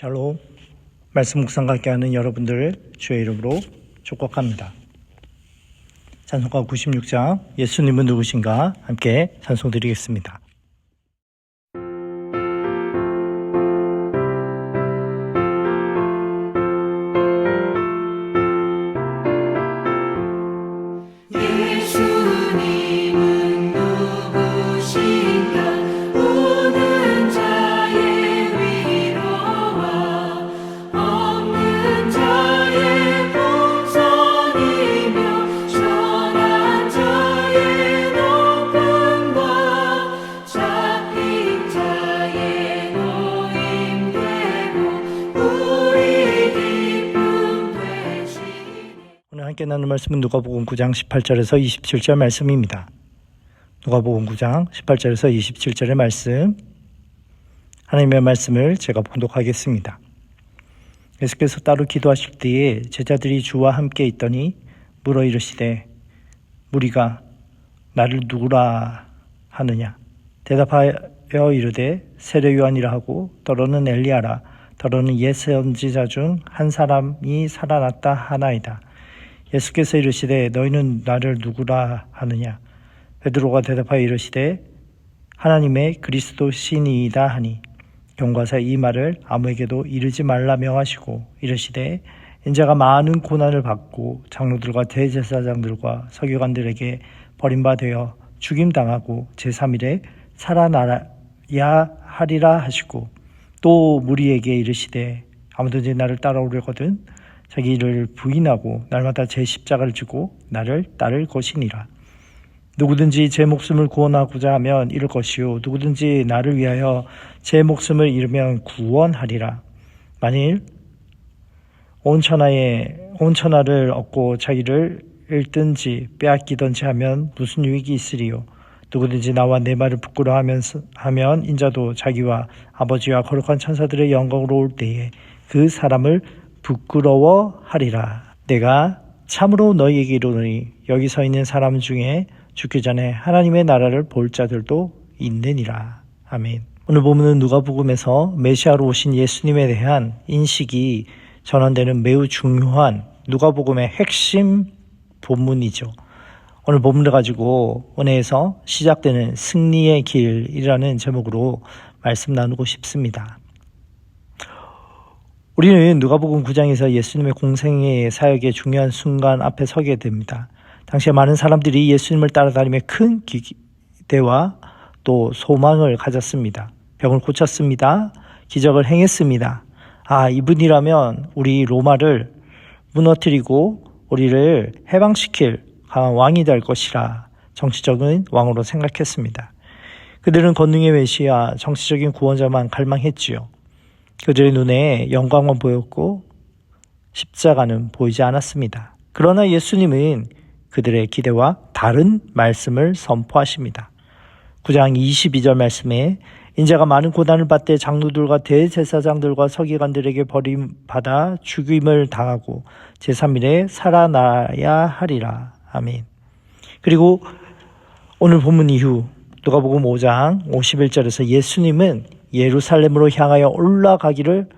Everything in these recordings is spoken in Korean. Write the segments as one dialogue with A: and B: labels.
A: 샬롬 말씀 묵상과 함께하는 여러분들을 주의 이름으로 축복합니다. 찬송가 96장 예수님은 누구신가 함께 찬송 드리겠습니다. 말씀은 누가복음 9장 18절에서 27절 말씀입니다. 누가복음 9장 18절에서 27절의 말씀 하나님의 말씀을 제가 봉독하겠습니다. 예수께서 따로 기도하실 때에 제자들이 주와 함께 있더니 물어 이르시되 무리가 나를 누구라 하느냐 대답하여 이르되 세례 요한이라 하고 더러는 엘리야라 더러는 옛 선지자 중 한 사람이 살아났다 하나이다. 예수께서 이르시되 너희는 나를 누구라 하느냐? 베드로가 대답하여 이르시되 하나님의 그리스도 신이이다 하니 경과사 이 말을 아무에게도 이르지 말라 명하시고 이르시되 인자가 많은 고난을 받고 장로들과 대제사장들과 서기관들에게 버림받아 죽임 당하고 제3일에 살아나야 하리라 하시고 또 무리에게 이르시되 아무든지 나를 따라오려거든 자기 일을 부인하고 날마다 제 십자가를 지고 나를 따를 것이니라. 누구든지 제 목숨을 구원하고자 하면 잃을 것이요 누구든지 나를 위하여 제 목숨을 잃으면 구원하리라. 만일 온 천하에 온 천하를 얻고 자기를 잃든지 빼앗기든지 하면 무슨 유익이 있으리요 누구든지 나와 내 말을 부끄러워하면서 하면 인자도 자기와 아버지와 거룩한 천사들의 영광으로 올 때에 그 사람을 부끄러워하리라. 내가 참으로 너희에게 이르노니 여기 서 있는 사람 중에 죽기 전에 하나님의 나라를 볼 자들도 있느니라. 아멘. 오늘 보면은 누가복음에서 메시아로 오신 예수님에 대한 인식이 전환되는 매우 중요한 누가복음의 핵심 본문이죠. 오늘 본문을 가지고 은혜에서 시작되는 승리의 길이라는 제목으로 말씀 나누고 싶습니다. 우리는 누가복음 9장에서 예수님의 공생의 사역의 중요한 순간 앞에 서게 됩니다. 당시에 많은 사람들이 예수님을 따라다니며 큰 기대와 또 소망을 가졌습니다. 병을 고쳤습니다. 기적을 행했습니다. 아, 이분이라면 우리 로마를 무너뜨리고 우리를 해방시킬 강한 왕이 될 것이라 정치적인 왕으로 생각했습니다. 그들은 권능의 메시아, 정치적인 구원자만 갈망했지요. 그들의 눈에 영광만 보였고 십자가는 보이지 않았습니다. 그러나 예수님은 그들의 기대와 다른 말씀을 선포하십니다. 9장 22절 말씀에 인자가 많은 고난을 받되 장로들과 대제사장들과 서기관들에게 버림받아 죽임을 당하고 제3일에 살아나야 하리라. 아멘. 그리고 오늘 본문 이후 누가복음 5장 51절에서 예수님은 예루살렘으로 향하여 올라가기를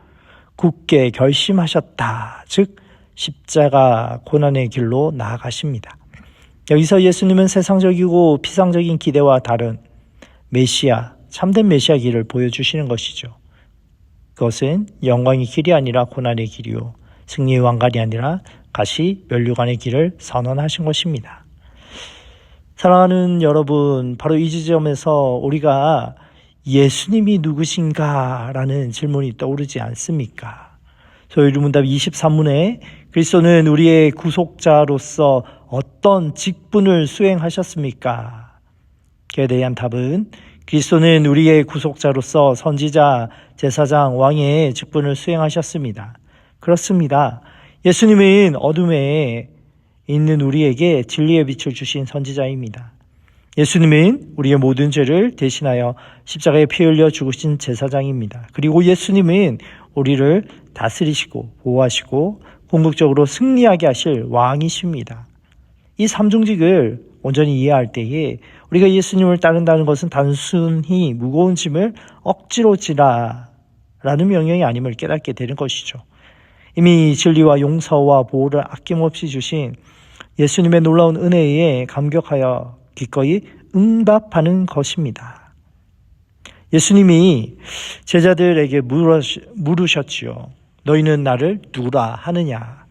A: 굳게 결심하셨다. 즉 십자가 고난의 길로 나아가십니다. 여기서 예수님은 세상적이고 피상적인 기대와 다른 메시아, 참된 메시아 길을 보여주시는 것이죠. 그것은 영광의 길이 아니라 고난의 길이요. 승리의 왕관이 아니라 가시 면류관의 길을 선언하신 것입니다. 사랑하는 여러분, 바로 이 지점에서 우리가 예수님이 누구신가라는 질문이 떠오르지 않습니까? 소유문답 23문에 그리스도는 우리의 구속자로서 어떤 직분을 수행하셨습니까? 그에 대한 답은 그리스도는 우리의 구속자로서 선지자, 제사장, 왕의 직분을 수행하셨습니다. 그렇습니다. 예수님은 어둠에 있는 우리에게 진리의 빛을 주신 선지자입니다. 예수님은 우리의 모든 죄를 대신하여 십자가에 피 흘려 죽으신 제사장입니다. 그리고 예수님은 우리를 다스리시고 보호하시고 궁극적으로 승리하게 하실 왕이십니다. 이 삼중직을 온전히 이해할 때에 우리가 예수님을 따른다는 것은 단순히 무거운 짐을 억지로 지라 라는 명령이 아님을 깨닫게 되는 것이죠. 이미 진리와 용서와 보호를 아낌없이 주신 예수님의 놀라운 은혜에 감격하여 기꺼이 응답하는 것입니다. 예수님이 제자들에게 물으셨지요. 너희는 나를 누구라 하느냐?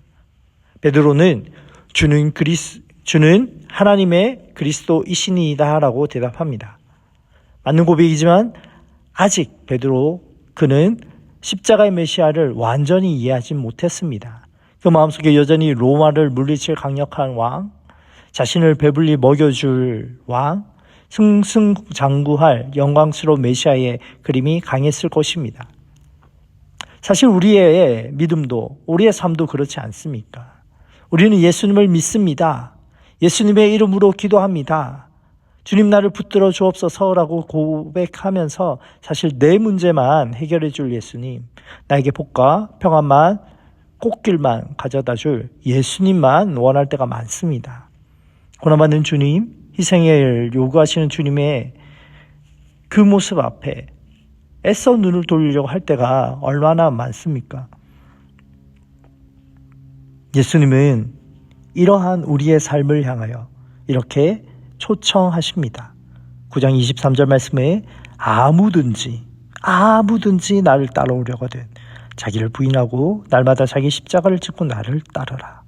A: 베드로는 주는 그리스 주는 하나님의 그리스도이시니이다라고 대답합니다. 맞는 고백이지만 아직 베드로 그는 십자가의 메시아를 완전히 이해하지 못했습니다. 그 마음속에 여전히 로마를 물리칠 강력한 왕, 자신을 배불리 먹여줄 왕, 승승장구할 영광스러운 메시아의 그림이 강했을 것입니다. 사실 우리의 믿음도 우리의 삶도 그렇지 않습니까? 우리는 예수님을 믿습니다. 예수님의 이름으로 기도합니다. 주님 나를 붙들어 주옵소서라고 고백하면서 사실 내 문제만 해결해 줄 예수님, 나에게 복과 평안만 꽃길만 가져다 줄 예수님만 원할 때가 많습니다. 고난받는 주님, 희생을 요구하시는 주님의 그 모습 앞에 애써 눈을 돌리려고 할 때가 얼마나 많습니까? 예수님은 이러한 우리의 삶을 향하여 이렇게 초청하십니다. 9장 23절 말씀에 아무든지 아무든지 나를 따라오려거든 자기를 부인하고 날마다 자기 십자가를 짚고 나를 따르라.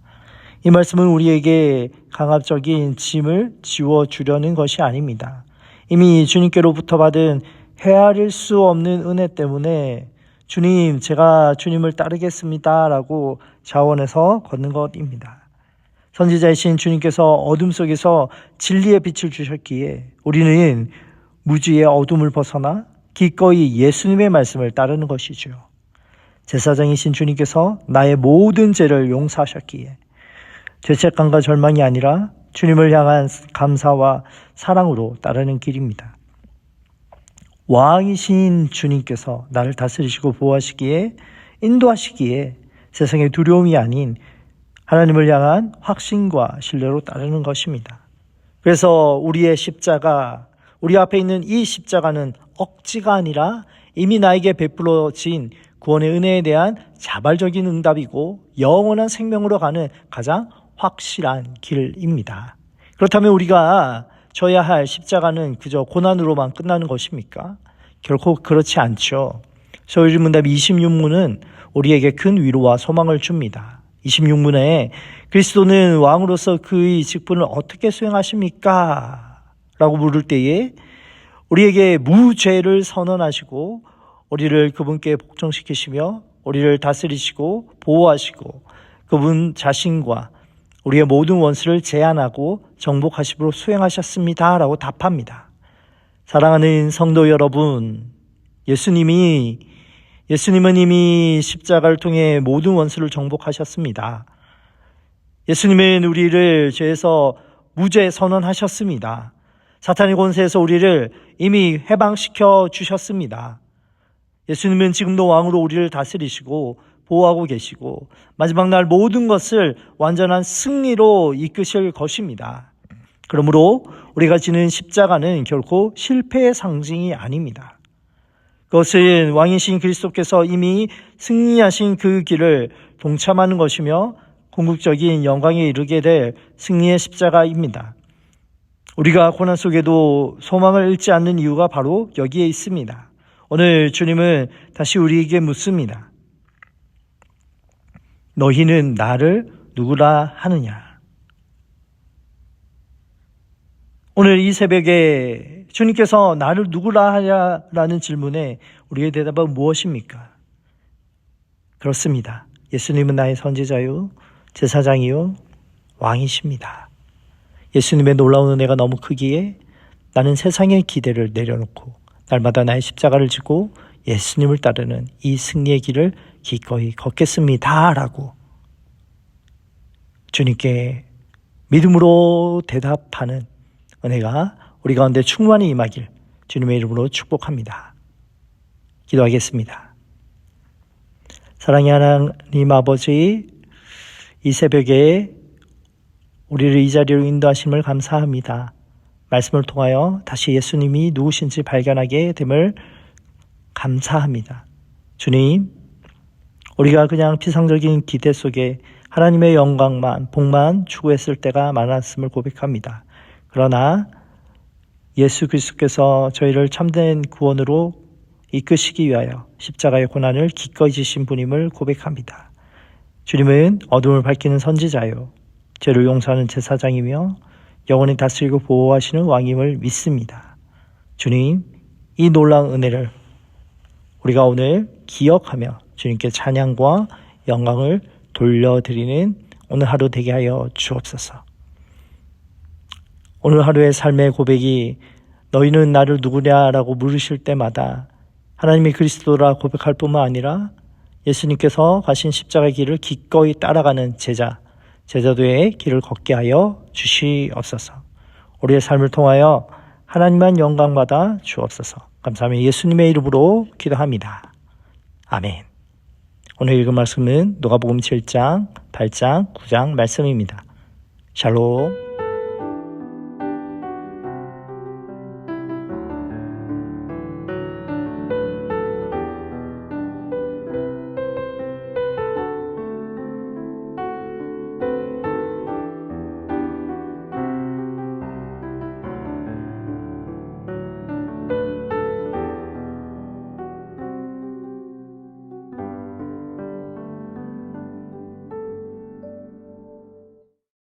A: 이 말씀은 우리에게 강압적인 짐을 지워 주려는 것이 아닙니다. 이미 주님께로부터 받은 헤아릴 수 없는 은혜 때문에 주님, 제가 주님을 따르겠습니다 라고 자원해서 걷는 것입니다. 선지자이신 주님께서 어둠 속에서 진리의 빛을 주셨기에 우리는 무지의 어둠을 벗어나 기꺼이 예수님의 말씀을 따르는 것이죠. 제사장이신 주님께서 나의 모든 죄를 용서하셨기에 죄책감과 절망이 아니라 주님을 향한 감사와 사랑으로 따르는 길입니다. 왕이신 주님께서 나를 다스리시고 보호하시기에 인도하시기에 세상의 두려움이 아닌 하나님을 향한 확신과 신뢰로 따르는 것입니다. 그래서 우리의 십자가, 우리 앞에 있는 이 십자가는 억지가 아니라 이미 나에게 베풀어진 구원의 은혜에 대한 자발적인 응답이고 영원한 생명으로 가는 가장 확실한 길입니다. 그렇다면 우리가 져야 할 십자가는 그저 고난으로만 끝나는 것입니까? 결코 그렇지 않죠. 서울 문답 26문은 우리에게 큰 위로와 소망을 줍니다. 26문에 그리스도는 왕으로서 그의 직분을 어떻게 수행하십니까? 라고 물을 때에 우리에게 무죄를 선언하시고 우리를 그분께 복종시키시며 우리를 다스리시고 보호하시고 그분 자신과 우리의 모든 원수를 제한하고 정복하심으로 수행하셨습니다. 라고 답합니다. 사랑하는 성도 여러분, 예수님이, 예수님은 이미 십자가를 통해 모든 원수를 정복하셨습니다. 예수님은 우리를 죄에서 무죄 선언하셨습니다. 사탄의 권세에서 우리를 이미 해방시켜 주셨습니다. 예수님은 지금도 왕으로 우리를 다스리시고 보호하고 계시고 마지막 날 모든 것을 완전한 승리로 이끄실 것입니다. 그러므로 우리가 지는 십자가는 결코 실패의 상징이 아닙니다. 그것은 왕이신 그리스도께서 이미 승리하신 그 길을 동참하는 것이며 궁극적인 영광에 이르게 될 승리의 십자가입니다. 우리가 고난 속에도 소망을 잃지 않는 이유가 바로 여기에 있습니다. 오늘 주님은 다시 우리에게 묻습니다. 너희는 나를 누구라 하느냐? 오늘 이 새벽에 주님께서 나를 누구라 하냐라는 질문에 우리의 대답은 무엇입니까? 그렇습니다. 예수님은 나의 선지자요, 제사장이요, 왕이십니다. 예수님의 놀라운 은혜가 너무 크기에 나는 세상의 기대를 내려놓고 날마다 나의 십자가를 지고 예수님을 따르는 이 승리의 길을 기꺼이 걷겠습니다. 라고 주님께 믿음으로 대답하는 은혜가 우리 가운데 충만히 임하길 주님의 이름으로 축복합니다. 기도하겠습니다. 사랑의 하나님 아버지, 이 새벽에 우리를 이 자리로 인도하심을 감사합니다. 말씀을 통하여 다시 예수님이 누구신지 발견하게 됨을 감사합니다. 주님, 우리가 그냥 피상적인 기대 속에 하나님의 영광만, 복만 추구했을 때가 많았음을 고백합니다. 그러나 예수 그리스도께서 저희를 참된 구원으로 이끄시기 위하여 십자가의 고난을 기꺼이 지신 분임을 고백합니다. 주님은 어둠을 밝히는 선지자요, 죄를 용서하는 제사장이며 영원히 다스리고 보호하시는 왕임을 믿습니다. 주님, 이 놀라운 은혜를 우리가 오늘 기억하며 주님께 찬양과 영광을 돌려드리는 오늘 하루 되게 하여 주옵소서. 오늘 하루의 삶의 고백이 너희는 나를 누구냐라고 물으실 때마다 하나님이 그리스도라 고백할 뿐만 아니라 예수님께서 가신 십자가의 길을 기꺼이 따라가는 제자, 제자도의 길을 걷게 하여 주시옵소서. 우리의 삶을 통하여 하나님만 영광받아 주옵소서. 감사하며 예수님의 이름으로 기도합니다. 아멘. 오늘 읽은 말씀은 누가복음 7장, 8장, 9장 말씀입니다. 샬롬.